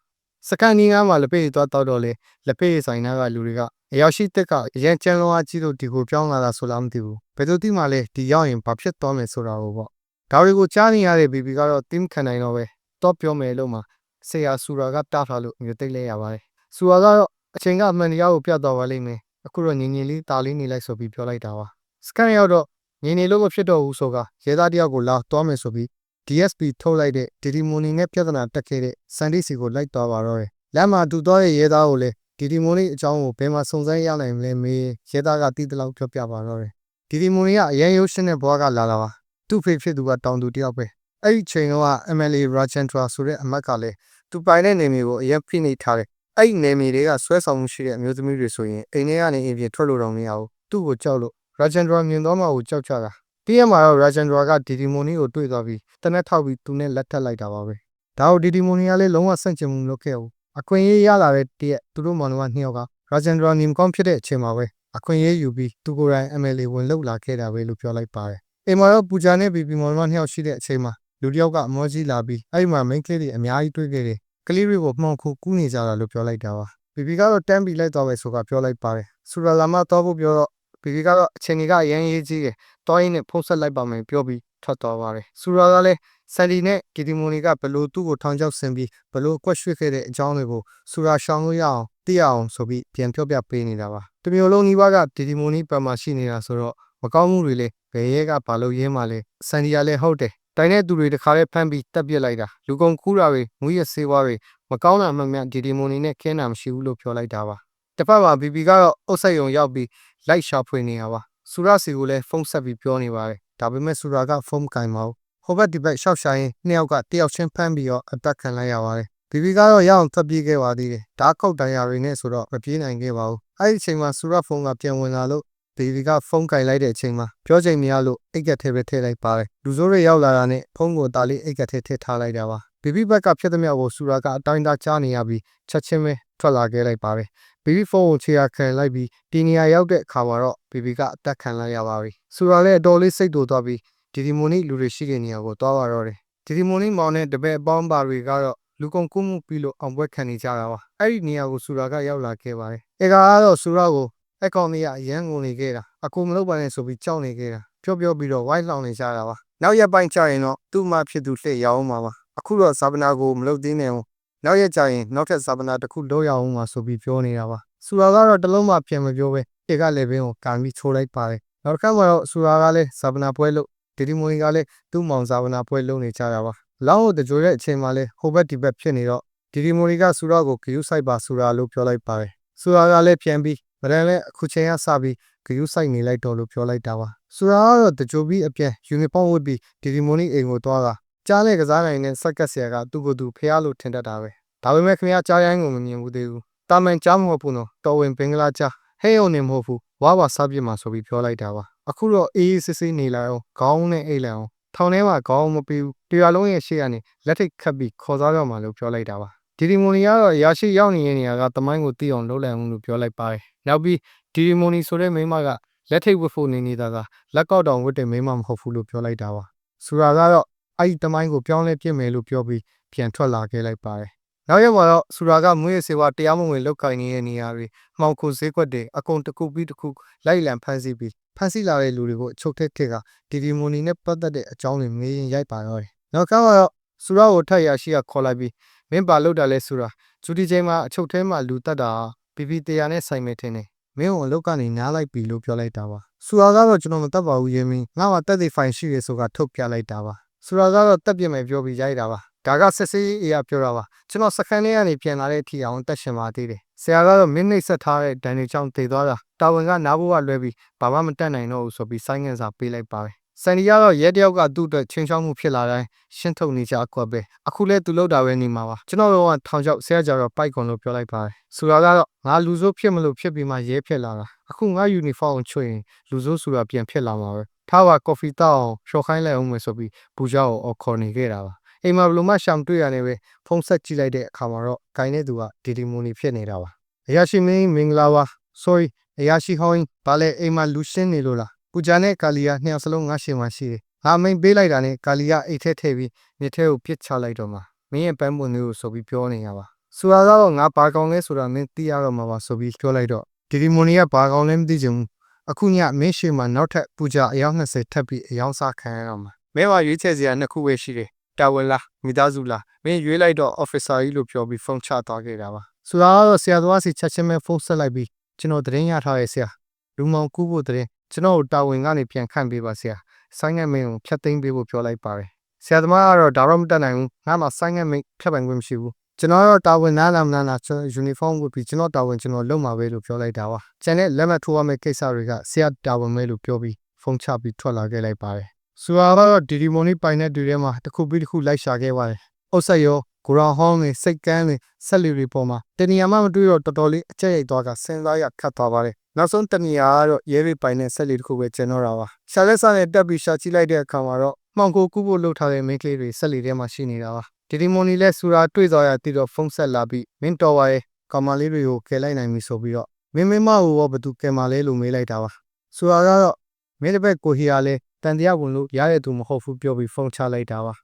စကန်နီးငါးမှာလက်ပေးသွားတော့တော့လေလက်ပေးဆိုင်နာကလူတွေကအရောက်ရှိတက်ကအရန်ကျန်းလုံးအားကြီးလို့ဒီကိုပြောင်းလာတာဆိုလားမသိဘူးဘယ်သူတိမှလဲဒီရောက်ရင်ဘာဖြစ်သွားမယ်ဆိုတာကိုပေါ့ဒါတွေကိုကြားနေရတဲ့ဘီဘီကတော့တင်းခံနိုင်တော့ပဲတော့ပြောမယ်လို့မှဆရာဆူရာကတားထားလို့မျိုးသိလဲရပါတယ်ဆူရာကတော့အချိန်ကအမှန်တရားကိုပြတ်သွားပါလိမ့်မယ်အခုတော့ငင်ငင်လေးတာလေးနေလိုက်ဆိုပြီးပြောလိုက်တာပါစကန်ရောက်တော့ငင်နေလို့မဖြစ်တော့ဘူးဆိုကရဲသားတယောက်ကိုလာသွားမယ်ဆိုပြီး DSP ထုတ်လိုက်တဲ့ဒီဒီမိုနီနဲ့ပြဿနာတက်ခဲ့တဲ့စန်ဒီစီကိုလိုက်သွားပါတော့တယ်လမ်းမှာတူသွားတဲ့ရဲသားကိုလည်းဒီဒီမိုနီအကြောင်းကိုဘယ်မှာစုံစမ်းရနိုင်မလဲမေးရဲသားကတီးတလောက်ပြောပြပါတော့တယ်ဒီဒီမိုနီကအရန်ရိုးရှင်းတဲ့ဘွားကလာလာပါသူ့ဖေဖြစ်သူကတောင်သူတယောက်ပဲအဲ့ဒီချိန်က MLA Rajendra ဆိုတဲ့အမတ်ကလည်းသူပိုင်တဲ့နေမျိုးကိုအရင်ဖိနေထားတယ်အဲ့ဒီနေမြေတွေကဆွဲဆောင်မှုရှိတဲ့အမျိုးသမီးတွေဆိုရင်အိမ်ထဲကနေအပြင်ထွက်လို့တော့မရဘူးသူ့ကိုကြောက်လို့ Rajendra မြင်တော့မှကိုကြောက်ကြတာ တည့်ရမှာတော့ Rajendra ကဒီဒီမိုနီကိုတွေ့သွားပြီးတနက်ထောက်ပြီးသူနဲ့လက်ထပ်လိုက်တာပါပဲဒါကိုဒီဒီမိုနီကလည်းလုံးဝဆန့်ကျင်မှုလုပ်ခဲ့ဘူးအခွင့်အရေးရလာတဲ့တည့်သူတို့မောင်နှမနှစ်ယောက်က Rajendra နေမကောင်းဖြစ်တဲ့အချိန်မှာပဲအခွင့်အရေးယူပြီးသူကိုယ်တိုင် MLA ဝင်လောက်လာခဲ့တာပဲလို့ပြောလိုက်ပါတယ်အိမ်မှာတော့ပူဂျာနဲ့ဘီဘီမောင်နှမနှစ်ယောက်ရှိတဲ့အချိန်မှာလူတစ်ယောက်ကအမောကြီးလာပြီးအဲ့ဒီမှာ main ကလေးတွေအများကြီးတွေ့ခဲ့တယ်ကလေးတွေကိုမှောင်ခုကူးနေကြတာလို့ပြောလိုက်တာပါဘီဘီကတော့တန်းပြီးလိုက်သွားပဲဆိုတာပြောလိုက်ပါတယ်ဆူရာလာမတော့ဖို့ပြောတော့ ဘီဘီကတော့အချိန်ကြီးကအရန်ရေးကြီးတယ်တောင်းရင်းနဲ့ဖုန်းဆက်လိုက်ပါမယ်ပြောပြီးထွက်သွားပါတယ်ဆူရာကလည်းဆန်ဒီနဲ့ကီတီမိုနီကဘလို့သူ့ကိုထောင်ချောက်ဆင်ပြီးဘလို့ကွက်ရွှေ့ခဲ့တဲ့အကြောင်းတွေကိုဆူရာရှောင်းလို့ရအောင်သိရအောင်ဆိုပြီးပြန်ပြောပြပေးနေတာပါတမျိုးလုံးကြီးပါကကီတီမိုနီပတ်မှာရှိနေတာဆိုတော့မကောင်းမှုတွေလေဘယ်ရဲကဘာလို့ရင်းမှလဲဆန်ဒီကလည်းဟုတ်တယ်တိုင်တဲ့သူတွေတခါလဲဖမ်းပြီးတက်ပြစ်လိုက်တာလူကုန်ကူးတာတွေငွေရဆေးဝါးတွေမကောင်းတာမှန်မှန်ဒီဒီမိုနီနဲ့ခင်းတာမရှိဘူးလို့ပြောလိုက်တာပါ တစ်ဖက်မှာဘီဘီကတော့အုတ်ဆက်ယုံရောက်ပြီးလိုက်ရှာဖွေနေတာပါဆူရစီကိုလည်းဖုန်းဆက်ပြီးပြောနေပါတယ်ဒါပေမဲ့ဆူရာကဖုန်းကင်မအောင်ဟိုဘက်ဒီဘက်ရှောက်ရှာရင်နှစ်ယောက်ကတယောက်ချင်းဖမ်းပြီးတော့အတက်ခံလိုက်ရပါတယ်ဘီဘီကတော့ရအောင်ထွက်ပြေးခဲ့ပါသေးတယ်ဓာတ်ခုတ်တန်ရာတွေနဲ့ဆိုတော့မပြေးနိုင်ခဲ့ပါဘူးအဲ့ဒီအချိန်မှာဆူရဖုန်းကပြန်ဝင်လာလို့ဘီဘီကဖုန်းကင်လိုက်တဲ့အချိန်မှာပြောချိန်မရလို့အိတ်ကက်ထဲပဲထည့်လိုက်ပါတယ်လူစိုးတွေရောက်လာတာနဲ့ဖုန်းကိုတာလေးအိတ်ကက်ထဲထည့်ထားလိုက်တာပါဘီဘီဘက်ကဖြစ်သမျှကိုဆူရာကအတိုင်းသားကြားနေရပြီးချက်ချင်းပဲထွက်လာခဲ့လိုက်ပါတယ် ဘီဘီဖုန်းကိုခြေရာခံလိုက်ပြီးဒီနေရာရောက်တဲ့အခါမှာတော့ဘီဘီကအသက်ခံလိုက်ရပါပြီဆူရာလည်းအတော်လေးစိတ်တူသွားပြီးဒီဒီမိုနီလူတွေရှိတဲ့နေရာကိုသွားပါတော့တယ်ဒီဒီမိုနီမောင်နဲ့တပည့်အပေါင်းပါတွေကတော့လူကုန်ကူးမှုပြီးလို့အောင်ပွဲခံနေကြတာပါအဲ့ဒီနေရာကိုဆူရာကရောက်လာခဲ့ပါတယ်အဲကတော့ဆူရာကိုအကောင်ကြီးကအရန်ကုန်နေခဲ့တာအကူမလုပ်ပါနဲ့ဆိုပြီးကြောက်နေခဲ့တာပြောပြောပြီးတော့ဝိုင်းလောင်နေကြတာပါနောက်ရက်ပိုင်းကျရင်တော့သူ့မဖြစ်သူလှည့်ရအောင်ပါပါအခုတော့ဇာပနာကိုမလုပ်သေးနဲ့ဘူး နောက်ရက်ကျရင်နောက်ထပ်ဇာပနာတစ်ခုလုပ်ရအောင်ပါဆိုပြီးပြောနေတာပါဆူရာကတော့တလုံးမှပြန်မပြောပဲဧကလည်းဘင်းကိုကန်ပြီးချိုးလိုက်ပါတယ်နောက်တစ်ခါမှာတော့ဆူရာကလည်းဇာပနာပွဲလို့ဒီဒီမိုနီကလည်းသူ့မောင်ဇာပနာပွဲလုပ်နေကြတာပါလောင်းကိုတကြွတဲ့အချိန်မှာလဲဟိုဘက်ဒီဘက်ဖြစ်နေတော့ဒီဒီမိုနီကဆူရာကိုဂယူးဆိုင်ပါဆူရာလို့ပြောလိုက်ပါတယ်ဆူရာကလည်းပြန်ပြီးမရန်လည်းအခုချိန်ကစပြီးဂယူးဆိုင်နေလိုက်တော့လို့ပြောလိုက်တာပါဆူရာကတော့တကြိုပြီးအပြန်ယူနီဖောင်းဝတ်ပြီးဒီဒီမိုနီအိမ်ကိုသွားတာ ကြားတဲ့ကစားနိုင်တဲ့စက်ကတ်ဆရာကသူ့ကိုယ်သူဖះလို့ထင်တတ်တာပဲဒါပေမဲ့ခင်ဗျားကြားရိုင်းကိုမမြင်ဘူးသေးဘူးတာမန်ကြားမဟုတ်ဘူးနော်တော်ဝင်ဘင်္ဂလားကြားဟဲယုံနေမဟုတ်ဘူးဝါပါစားပြစ်မှာဆိုပြီးပြောလိုက်တာပါအခုတော့အေးအေးဆေးဆေးနေလာအောင်ခေါင်းနဲ့အိတ်လိုက်အောင်ထောင်ထဲမှာခေါင်းမပြီးဘူးတရားလုံးရဲ့ရှေ့ကနေလက်ထိတ်ခတ်ပြီးခေါ်စားတော့မှလို့ပြောလိုက်တာပါဒီဒီမိုနီကတော့ရာရှိရောက်နေတဲ့နေရာကတမိုင်းကိုသိအောင်လုပ်လိုက်အောင်လို့ပြောလိုက်ပါတယ်နောက်ပြီးဒီဒီမိုနီဆိုတဲ့မိန်းမကလက်ထိတ်ဝတ်ဖို့နေနေတာကလက်ကောက်တောင်ဝတ်တဲ့မိန်းမမဟုတ်ဘူးလို့ပြောလိုက်တာပါဆူရာကတော့ အဲ့ဒီတမိုင်းကိုပြောင်းလဲပြစ်မယ်လို့ပြောပြီးပြန်ထွက်လာခဲ့လိုက်ပါတယ်နောက်ရက်မှာတော့ဆူရာကမွေးရစေဝါတရားမဝင်လောက်ကင်နေတဲ့နေရာတွေမှောင်ခိုဈေးကွက်တွေအကုန်တစ်ခုပြီးတစ်ခုလိုက်လံဖမ်းဆီးပြီးဖမ်းဆီးလာတဲ့လူတွေကိုအချုပ်ထက်ထက်ကဒီဒီမိုနီနဲ့ပတ်သက်တဲ့အကြောင်းတွေမေးရင်ရိုက်ပါတော့တယ်။နောက်ကတော့ဆူရာကိုထက်ရရှိကခေါ်လိုက်ပြီးမင်းပါလောက်တာလဲဆူရာဂျူဒီချိန်မှာအချုပ်ထဲမှာလူတက်တာပီပီတရားနဲ့ဆိုင်မဲ့ထင်းနေမင်းကိုအလောက်ကနေနားလိုက်ပြီလို့ပြောလိုက်တာပါ။ဆူရာကတော့ကျွန်တော်မတက်ပါဘူးရေမင်းငါ့မှာတက်တဲ့ဖိုင်ရှိရဆိုကထုတ်ပြလိုက်တာပါ။ ဆူရာကတော့တက်ပြစ်မယ်ပြောပြီးရိုက်တာပါ။ဒါကဆက်စေးအေးရပြောတာပါကျွန်တော်စခန်းထဲကနေပြန်လာတဲ့အထိအောင်တက်ရှင်ပါသေးတယ်ဆရာကတော့မင်းနှိပ်ဆက်ထားတဲ့ဒဏ်တွေကြောင့်တည်သွားတာတာဝန်ကနားဖို့ကလွဲပြီးဘာမှမတက်နိုင်တော့ဘူးဆိုပြီးဆိုင်းငံစာပေးလိုက်ပါတယ်ဆန်ဒီကတော့ရဲတယောက်ကသူ့အတွက်ချင်းချောင်းမှုဖြစ်လာတိုင်းရှင်းထုတ်နေကြအကွက်ပဲအခုလဲသူလောက်တာပဲနေမှာပါကျွန်တော်တို့ကထောင်ချောက်ဆရာကြတော့ပိုက်ကွန်လို့ပြောလိုက်ပါတယ်ဆိုတော့ကတော့ငါလူစိုးဖြစ်မလို့ဖြစ်ပြီးမှရဲဖြစ်လာတာအခုငါယူနီဖောင်းကိုချွေရင်လူစိုးဆိုတာပြန်ဖြစ်လာမှာပဲ ထားပါကော်ဖီတောက်အောင်ရှော့ခိုင်းလိုက်အောင်မယ်ဆိုပြီးပူကြောက်ကိုအော်ခေါ်နေခဲ့တာပါအိမ်မှာဘလို့မှရှောင်တွေ့ရတယ်ပဲဖုန်းဆက်ကြည့်လိုက်တဲ့အခါမှာတော့ဂိုင်းတဲ့သူကဒီဒီမိုနီဖြစ်နေတာပါအရာရှိမင်းမင်္ဂလာပါ sorry အရာရှိဟောင်းဘာလဲအိမ်မှာလူရှင်းနေလို့လားပူဂျာနဲ့ကာလီယာနှစ်ယောက်စလုံးငါရှင်မှာရှိတယ်ငါမိန်ပေးလိုက်တာနဲ့ကာလီယာအိတ်ထဲထည့်ပြီးမြစ်ထဲကိုပစ်ချလိုက်တော့မှာမင်းရဲ့ပန်းပွန်လေးကိုဆိုပြီးပြောနေရပါဆိုတော့ကတော့ငါဘာကောင်လဲဆိုတာမင်းသိရတော့မှာပါဆိုပြီးပြောလိုက်တော့ဒီဒီမိုနီကဘာကောင်လဲမသိချင်ဘူး အခုညမင်းရှိမှာနောက်ထပ်ပူဂျာအယောက်20ထပ်ပြီးအယောင်စားခံရတော့မှာမင်းကရွေးချယ်စရာနှစ်ခုပဲရှိတယ်တာဝန်လားမိသားစုလားမင်းရွေးလိုက်တော့ officer ကြီးလို့ပြောပြီးဖုန်းချသွားခဲ့တာပါဆိုတော့ဆရာတော်စီချက်ချင်းပဲဖုန်းဆက်လိုက်ပြီးကျွန်တော်သတင်းရထားရဲ့ဆရာလူမောင်ကူးဖို့သတင်းကျွန်တော်တာဝန်ကနေပြန်ခန့်ပေးပါဆရာဆိုင်းငယ်မင်းကိုဖြတ်သိမ်းပေးဖို့ပြောလိုက်ပါတယ်ဆရာသမားကတော့ဒါတော့မတက်နိုင်ဘူးငါမှဆိုင်းငယ်မင်းဖြတ်ပိုင်ခွင့်မရှိဘူး ကျွန်တော်တော့တာဝန်နားလာမနာလာကျွန်တော်ယူနီဖောင်းဝတ်ပြီးကျွန်တော်တာဝန်ကျွန်တော်လုပ်မှာပဲလို့ပြောလိုက်တာပါကျန်တဲ့လက်မှတ်ထိုးရမယ့်ကိစ္စတွေကဆရာတာဝန်ပဲလို့ပြောပြီးဖုန်းချပြီးထွက်လာခဲ့လိုက်ပါတယ်ဆူဟာကတော့ဒီဒီမိုနီပိုင်တဲ့တွေထဲမှာတစ်ခုပြီးတစ်ခုလိုက်ရှာခဲ့ပါတယ်အုတ်ဆက်ရောကိုရောင်ဟောင်းတွေစိတ်ကန်းတွေဆက်လီတွေပေါ်မှာတဏီယာမှမတွေ့တော့တော်တော်လေးအကျက်ရိုက်သွားကစဉ်းစားရခတ်သွားပါတယ်နောက်ဆုံးတဏီယာကတော့ရဲရိပိုင်တဲ့ဆက်လီတစ်ခုပဲကျန်တော့တာပါရှာလက်ဆာနဲ့တက်ပြီးရှာကြည့်လိုက်တဲ့အခါမှာတော့မှောင်ကိုကူးဖို့လှုပ်ထားတဲ့မိန်းကလေးတွေဆက်လီထဲမှာရှိနေတာပါ ဒီဒီမိုနီလည်းဆူရာတွေ့သွားရတည်တော့ဖုန်းဆက်လာပြီးမင်းတော်ပါရဲ့ကောင်မလေးတွေကိုကယ်လိုက်နိုင်ပြီဆိုပြီးတော့မင်းမင်းမကိုရောဘသူကယ်မလဲလို့မေးလိုက်တာပါဆူရာကတော့မင်းတစ်ဘက်ကိုဟီယာလည်းတန်တရားဝင်လို့ရတဲ့သူမဟုတ်ဘူးပြောပြီးဖုန်းချလိုက်တာပါ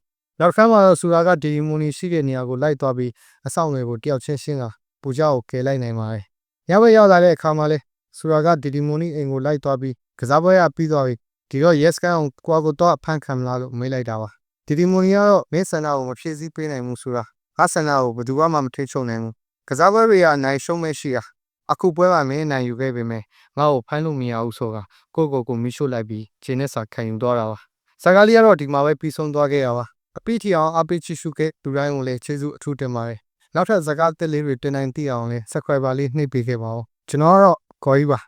နောက်ခါမှာတော့ဆူရာကဒီဒီမိုနီရှိတဲ့နေရာကိုလိုက်သွားပြီးအဆောင်တွေကိုတယောက်ချင်းရှင်းကပူကြကိုကယ်လိုက်နိုင်ပါတယ်ညဘက်ရောက်လာတဲ့အခါမှာလဲဆူရာကဒီဒီမိုနီအိမ်ကိုလိုက်သွားပြီးကစားပွဲရပြီးသွားပြီဒီတော့ yes ကန်အောင်ကွာကိုတော့ဖန်ခံမလားလို့မေးလိုက်တာပါ ဒီဒီမိုနီကတော့မင်းဆန္ဒကိုမဖြည့်ဆည်းပေးနိုင်ဘူးဆိုတာငါဆန္ဒကိုဘယ်သူမှမထိချုံနိုင်ဘူးကစားပွဲတွေကအနိုင်ရှုံးမဲ့ရှိတာအခုပွဲမှာမင်းနိုင်ယူခဲ့ပေမဲ့ငါ့ကိုဖမ်းလို့မရဘူးဆိုတာကိုကိုကိုမိရှို့လိုက်ပြီးခြေနဲ့စာခံယူသွားတာပါစကားလေးကတော့ဒီမှာပဲပြီးဆုံးသွားခဲ့ရပါအပိထီအောင်အပိချီရှုခဲ့လူတိုင်းကိုလည်းကျေးဇူးအထူးတင်ပါတယ်နောက်ထပ်စကားတက်လေးတွေတင်နိုင်သိအောင်လဲ subscriber လေးနှိပ်ပေးခဲ့ပါဦးကျွန်တော်ကတော့ခေါ်ကြီးပါ